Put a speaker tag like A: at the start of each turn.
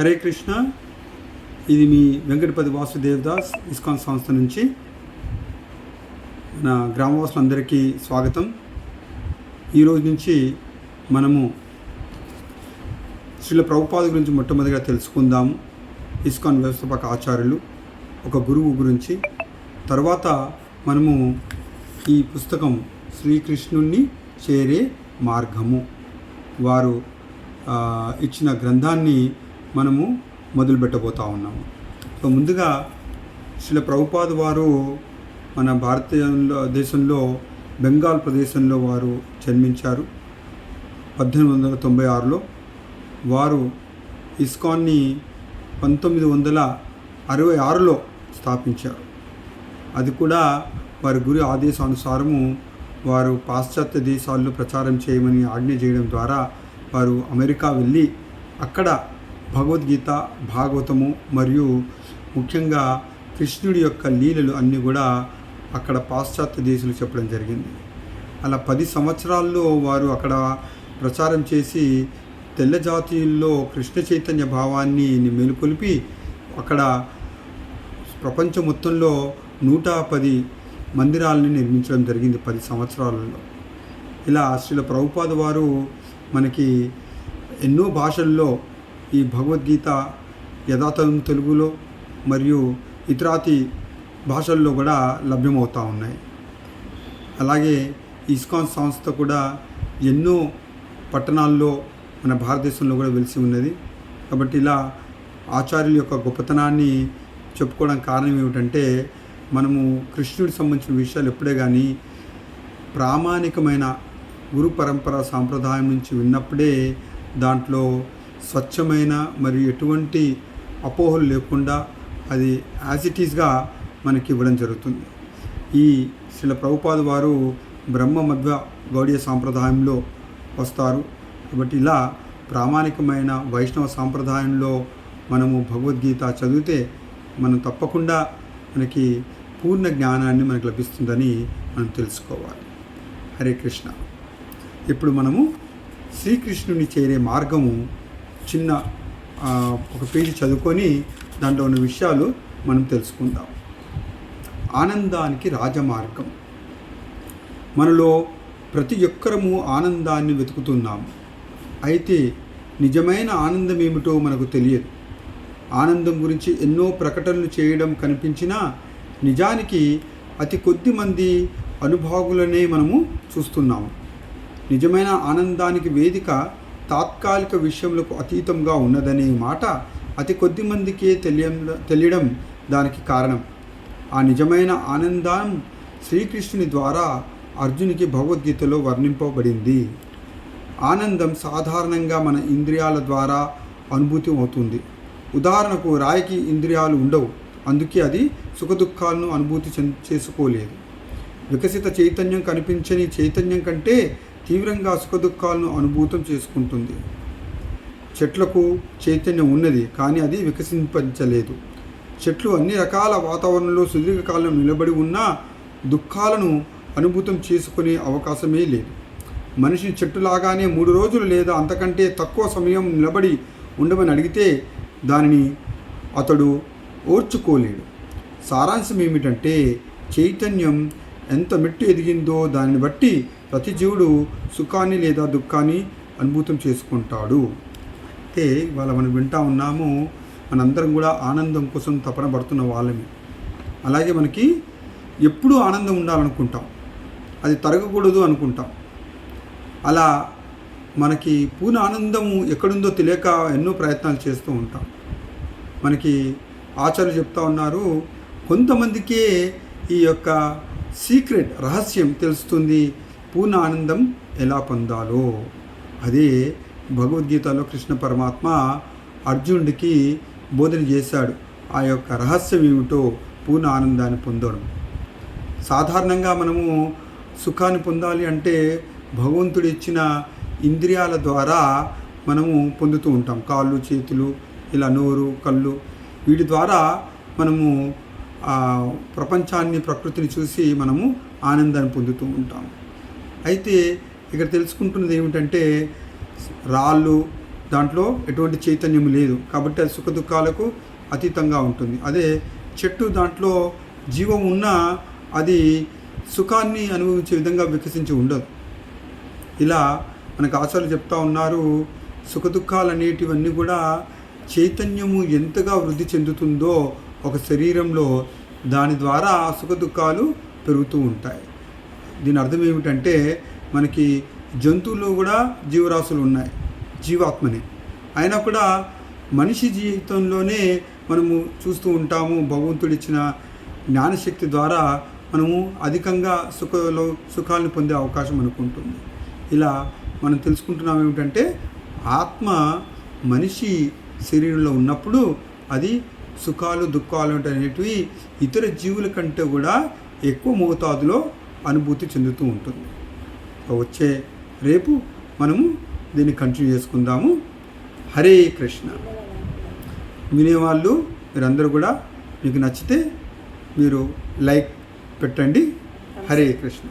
A: హరే కృష్ణ. ఇది మీ వెంకటపతి వాసుదేవదాస్ ఇస్కాన్ సంస్థ నుంచి. నా గ్రామవాసులందరికీ స్వాగతం. ఈరోజు నుంచి మనము శ్రీల ప్రభుపాద గురించి మొట్టమొదటిగా తెలుసుకుందాము ఇస్కాన్ వ్యవస్థాపక ఆచార్యులు ఒక గురువు గురించి. తర్వాత మనము ఈ పుస్తకం శ్రీకృష్ణుణ్ణి చేరే మార్గము. వారు ఇచ్చిన గ్రంథాన్ని మనము మొదలుపెట్టబోతా ఉన్నాము సో ముందుగా శిల ప్రభుపాద్ వారు మన భారతీయంలో దేశంలో బెంగాల్ ప్రదేశంలో వారు జన్మించారు. పద్దెనిమిది వందల తొంభై ఆరులో వారు ఇస్కాన్ని పంతొమ్మిది వందల అరవై ఆరులో స్థాపించారు. అది కూడా వారి గురి ఆదేశానుసారము వారు పాశ్చాత్య దేశాల్లో ప్రచారం చేయమని ఆజ్ఞ చేయడం ద్వారా వారు అమెరికా వెళ్ళి అక్కడ భగవద్గీత భాగవతము మరియు ముఖ్యంగా కృష్ణుడి యొక్క లీలలు అన్నీ కూడా అక్కడ పాశ్చాత్య దేశాలు చెప్పడం జరిగింది. అలా పది సంవత్సరాల్లో వారు అక్కడ ప్రచారం చేసి తెల్ల జాతీయుల్లో కృష్ణ చైతన్య భావాన్ని మేలుకొలిపి అక్కడ ప్రపంచం మొత్తంలో నూట పది మందిరాలని నిర్మించడం జరిగింది పది సంవత్సరాలలో. ఇలా శ్రీల ప్రభుపాద వారు మనకి ఎన్నో భాషల్లో ఈ భగవద్గీత యథాతథం తెలుగులో మరియు ఇతరాతి భాషల్లో కూడా లభ్యమవుతూ ఉన్నాయి. అలాగే ఇస్కాన్ సంస్థ కూడా ఎన్నో పట్టణాల్లో మన భారతదేశంలో కూడా వెలిసి ఉన్నది. కాబట్టి ఇలా ఆచార్యుల యొక్క గొప్పతనాన్ని చెప్పుకోవడం కారణం ఏమిటంటే మనము కృష్ణుడికి సంబంధించిన విషయాలు ఎప్పుడే కానీ ప్రామాణికమైన గురు పరంపర సాంప్రదాయం నుంచి విన్నప్పుడే దాంట్లో స్వచ్ఛమైన మరియు ఎటువంటి అపోహలు లేకుండా అది యాజ్ ఇట్ ఈస్గా మనకి ఇవ్వడం జరుగుతుంది. ఈ శిల ప్రభుపాద వారు బ్రహ్మ మధ్వ గౌడీయ సాంప్రదాయంలో వస్తారు. కాబట్టి ఇలా ప్రామాణికమైన వైష్ణవ సాంప్రదాయంలో మనము భగవద్గీత చదివితే మనం తప్పకుండా మనకి పూర్ణ జ్ఞానాన్ని మనకు లభిస్తుందని మనం తెలుసుకోవాలి. హరే కృష్ణ. ఇప్పుడు మనము శ్రీకృష్ణుని చేరే మార్గము చిన్న ఒక పేజీ చదువుకొని దాంట్లో ఉన్న విషయాలు మనం తెలుసుకుందాం. ఆనందానికి రాజమార్గం. మనలో ప్రతి ఒక్కరము ఆనందాన్ని వెతుకుతున్నాము. అయితే నిజమైన ఆనందం ఏమిటో మనకు తెలియదు. ఆనందం గురించి ఎన్నో ప్రకటనలు చేయడం కనిపించినా నిజానికి అతి కొద్ది మంది అనుభాగులనే మనము చూస్తున్నాము. నిజమైన ఆనందానికి వేదిక తాత్కాలిక విషయములకు అతీతంగా ఉన్నదనే మాట అతి కొద్ది మందికే తెలియ తెలియడం దానికి కారణం. ఆ నిజమైన ఆనందం శ్రీకృష్ణుని ద్వారా అర్జునికి భగవద్గీతలో వర్ణింపబడింది. ఆనందం సాధారణంగా మన ఇంద్రియాల ద్వారా అనుభూతి అవుతుంది. ఉదాహరణకు రాయికి ఇంద్రియాలు ఉండవు. అందుకే అది సుఖదుఖాలను అనుభూతి చేసుకోలేదు. వికసిత చైతన్యం కనిపించని చైతన్యం కంటే తీవ్రంగా సుఖదుఖాలను అనుభూతం చేసుకుంటుంది. చెట్లకు చైతన్యం ఉన్నది కానీ అది వికసింపజలేదు చెట్లు అన్ని రకాల వాతావరణంలో సుదీర్ఘకాలం నిలబడి ఉన్నా దుఃఖాలను అనుభూతం చేసుకునే అవకాశమే లేదు. మనిషి చెట్టులాగానే మూడు రోజులు లేదా అంతకంటే తక్కువ సమయం నిలబడి ఉండమని అడిగితే దానిని అతడు ఓర్చుకోలేడు. సారాంశం ఏమిటంటే చైతన్యం ఎంత మెట్టు ఎదిగిందో దానిని బట్టి ప్రతి జీవుడు సుఖాన్ని లేదా దుఃఖాన్ని అనుభూతం చేసుకుంటాడు. అయితే ఇవాళ మనం వింటా ఉన్నాము మనందరం కూడా ఆనందం కోసం తపన పడుతున్న వాళ్ళమే. అలాగే మనకి ఎప్పుడూ ఆనందం ఉండాలనుకుంటాం. అది తరగకూడదు అనుకుంటాం. అలా మనకి పూర్ణ ఆనందము ఎక్కడుందో తెలియక ఎన్నో ప్రయత్నాలు చేస్తూ ఉంటాం. మనకి ఆచార్యులు చెప్తా ఉన్నారు కొంతమందికే ఈ యొక్క సీక్రెట్ రహస్యం తెలుస్తుంది. పూర్ణ ఆనందం ఎలా పొందాలో. అదే భగవద్గీతలో కృష్ణ పరమాత్మ అర్జునుడికి బోధన చేశాడు. ఆ యొక్క రహస్యం ఏమిటో పూర్ణ ఆనందాన్ని పొందడం. సాధారణంగా మనము సుఖాన్ని పొందాలి అంటే భగవంతుడు ఇచ్చిన ఇంద్రియాల ద్వారా మనము పొందుతూ ఉంటాం. కాళ్ళు చేతులు ఇలా నోరు కళ్ళు వీటి ద్వారా మనము ప్రపంచాన్ని ప్రకృతిని చూసి మనము ఆనందాన్ని పొందుతూ ఉంటాం. అయితే ఇక్కడ తెలుసుకుంటున్నది ఏమిటంటే రాళ్ళు దాంట్లో ఎటువంటి చైతన్యం లేదు. కాబట్టి అది సుఖ దుఃఖాలకు అతీతంగా ఉంటుంది. అదే చెట్టు దాంట్లో జీవం ఉన్నా అది సుఖాన్ని అనుభవించే విధంగా వికసించి ఉండదు. ఇలా మనకు ఆశలు చెప్తా ఉన్నారు సుఖ దుఃఖాలు అనేటివన్నీ కూడా చైతన్యము ఎంతగా వృద్ధి చెందుతుందో ఒక శరీరంలో దాని ద్వారా ఆ సుఖ దుఃఖాలు పెరుగుతూ ఉంటాయి. దీని అర్థం ఏమిటంటే మనకి జంతువుల్లో కూడా జీవరాశులు ఉన్నాయి జీవాత్మనే. అయినా కూడా మనిషి జీవితంలోనే మనము చూస్తూ ఉంటాము భగవంతుడు ఇచ్చిన జ్ఞానశక్తి ద్వారా మనము అధికంగా సుఖలో సుఖాలను పొందే అవకాశం అనుకుంటుంది ఇలా మనం తెలుసుకుంటున్నాం ఏమిటంటే ఆత్మ మనిషి శరీరంలో ఉన్నప్పుడు అది సుఖాలు దుఃఖాలు అనేటివి ఇతర జీవుల కంటే కూడా ఎక్కువ మోతాదులో అనుభూతి చెందుతూ ఉంటుంది. వచ్చే రేపు మనము దీన్ని కంటిన్యూ చేసుకుందాము. హరే కృష్ణ. వినేవాళ్ళు మీరందరూ కూడా మీకు నచ్చితే మీరు లైక్ పెట్టండి. హరే కృష్ణ.